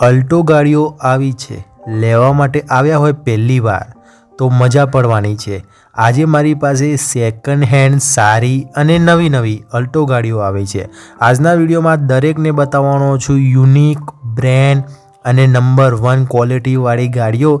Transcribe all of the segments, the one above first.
Alto ગાડીઓ આવી છે. લેવા માટે આવ્યા હોય પહેલી વાર, તો મજા પડવાની છે. આજે મારી પાસે સેકન્ડ હેન્ડ સારી અને નવી નવી અલ્ટો ગાડીઓ આવી છે. આજના વિડીયોમાં દરેકને બતાવવાનો છું યુનિક બ્રેન્ડ અને નંબર વન ક્વોલિટીવાળી ગાડીઓ,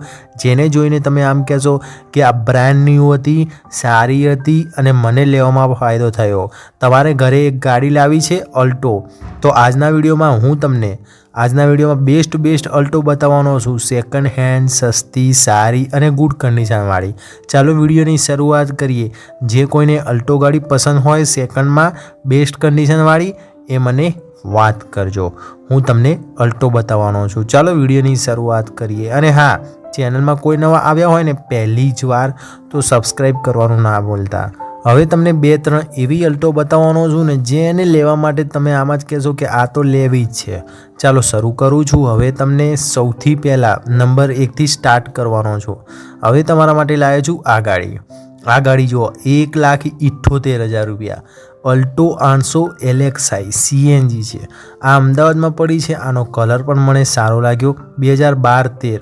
જેને જોઈને તમે આમ કહેશો કે આ બ્રાન્ડ ન્યૂ હતી, સારી હતી અને મને લેવામાં ફાયદો થયો. તમારે ઘરે એક ગાડી લાવી છે અલ્ટો. તો આજના વિડીયોમાં હું તમને, આજના વિડીયોમાં બેસ્ટ બેસ્ટ અલ્ટો બતાવવાનો છું. સેકન્ડ હેન્ડ સસ્તી, સારી અને ગુડ કન્ડિશનવાળી ચાલો વિડીયોની શરૂઆત કરીએ. જે કોઈને અલ્ટો ગાડી પસંદ હોય સેકન્ડમાં બેસ્ટ કન્ડિશનવાળી એ મને વાત કરજો. હું તમને અલ્ટો બતાવવાનો છું. ચાલો વિડીયોની શરૂઆત કરીએ. અને હા, ચેનલમાં કોઈ નવા આવ્યા હોય ને પહેલી જ વાર, તો સબસ્ક્રાઈબ કરવાનું ના ભૂલતા. હવે તમને બે, ત્રણ એવી અલ્ટો બતાવવાનો છું ને જેને લેવા માટે તમે આમ જ કહેશો કે આ તો લેવી જ છે. ચાલો શરૂ કરું છું. હવે તમને સૌથી પહેલાં નંબર એકથી સ્ટાર્ટ કરવાનો છું. હવે તમારા માટે લાવ્યો છું આ ગાડી. આ ગાડી જુઓ, એક લાખ ઇઠ્ઠોતેર હજાર રૂપિયા. અલ્ટો આઠસો એલેક્સાઈ, સીએનજી છે. આ અમદાવાદમાં પડી છે, આનો કલર પણ મને સારો લાગ્યો. બે હજાર બાર તેર.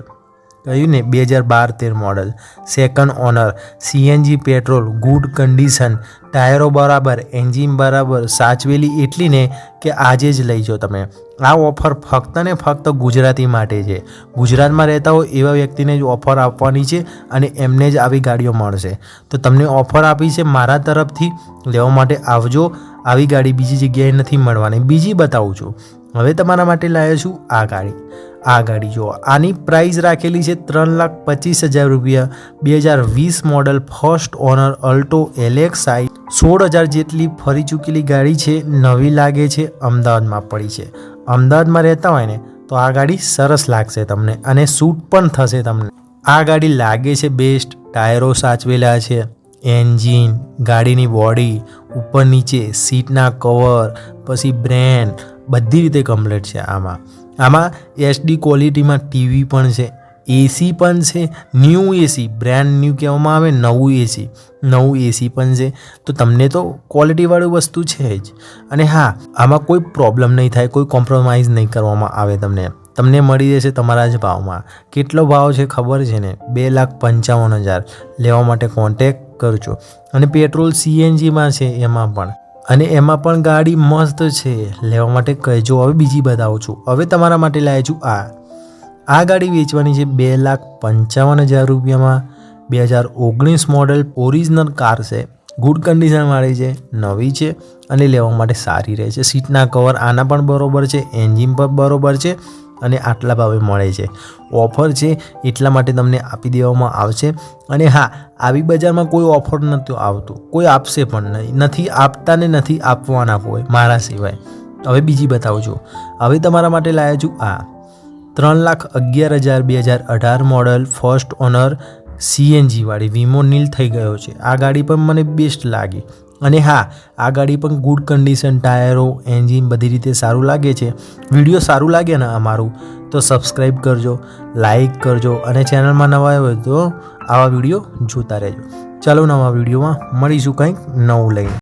કહ્યું ને, બે હજાર બાર તેર model second owner CNG petrol good condition ટાયરો બરાબર એન્જિન બરાબર, સાચવેલી એટલી ને કે આજે જ લઈ જાઓ તમે. આ ઓફર ફક્ત ને ફક્ત ગુજરાતી માટે છે. ગુજરાતમાં રહેતા હોય એવા વ્યક્તિને જ ઓફર આપવાની છે અને એમને જ આવી ગાડીઓ મળશે. તો તમને ઓફર આપી છે મારા તરફથી, લેવા માટે આવજો. આવી ગાડી બીજી જગ્યાએ નથી મળવાની. બીજી બતાવું છું. હવે તમારા માટે લાવ્યો છું આ ગાડી. આ ગાડી જુઓ, આની પ્રાઇસ રાખેલી છે ત્રણ લાખ પચીસ હજાર રૂપિયા. બે હજાર વીસ model first owner Alto LX I સોળ હજાર જેટલી ફરી ચૂકેલી ગાડી છે, નવી લાગે છે, અમદાવાદમાં પડી છે. અમદાવાદમાં રહેતા હોય ને, તો આ ગાડી સરસ લાગશે તમને અને સૂટ પણ થશે તમને. આ ગાડી લાગે છે બેસ્ટ ટાયરો સાચવેલા છે એન્જિન ગાડીની બોડી ઉપર નીચે સીટના કવર પછી બ્રેન્ડ બધી રીતે કમ્પ્લીટ છે આમાં. આમાં એચડી ક્વોલિટીમાં ટીવી પણ છે એસી પણ છે ન્યૂ એસી બ્રાન્ડ ન્યૂ કહેવામાં આવે, નવું એસી નવું એસી પણ છે. તો તમને તો ક્વોલિટીવાળી વસ્તુ છે જ. અને હા, આમાં કોઈ પ્રોબ્લેમ નહીં થાય, કોઈ કોમ્પ્રોમાઇઝ નહીં કરવામાં આવે તમને. તમને મળી જશે તમારા જ ભાવમાં. કેટલો ભાવ છે ખબર છે ને? બે લાખ પંચાવન હજાર. લેવા માટે કોન્ટેક કરજો અને પેટ્રોલ સીએનજીમાં છે એમાં પણ. અને એમાં પણ ગાડી મસ્ત છે. લેવા માટે કહેજો, હવે બીજી બતાવું છું. હવે તમારા માટે લાવ્યા છું આ. આ ગાડી વેચવાની છે બે લાખ પંચાવન હજાર રૂપિયામાં. બે હજાર ઓગણીસ મોડલ ઓરિજિનલ કાર છે. ગુડ કન્ડિશનવાળી છે, નવી છે અને લેવા માટે સારી રહે છે. સીટના કવર આના પણ બરોબર છે એન્જિન પણ બરોબર છે. અને આટલા ભાવે મળે છે. ઓફર છે એટલા માટે તમને આપી દેવામાં આવશે. અને હા, આવી બજારમાં કોઈ ઓફર નથી આવતું. કોઈ આપશે પણ નહીં. નથી આપતા ને નથી આપવાના કોઈ, મારા સિવાય. હવે બીજી બતાવું છું. હવે તમારા માટે લાયા છું આ. ત્રણ લાખ અગિયાર હજાર બે હજાર અઢાર મોડલ ફર્સ્ટ ઓનર સીએનજીવાળી વીમો નીલ થઈ ગયો છે. આ ગાડી પણ મને બેસ્ટ લાગી. અને હા, આ ગાડી પણ ગુડ કન્ડિશન ટાયરો એન્જિન બધી રીતે સારું લાગે છે. વીડિયો સારું લાગે ને અમારું, તો સબસ્ક્રાઈબ કરજો લાઈક કરજો અને ચેનલમાં નવા હોય તો આવા વીડિયો જોતા રહેજો. ચાલો નવા વિડીયોમાં મળીશું કંઈક નવું લઈને.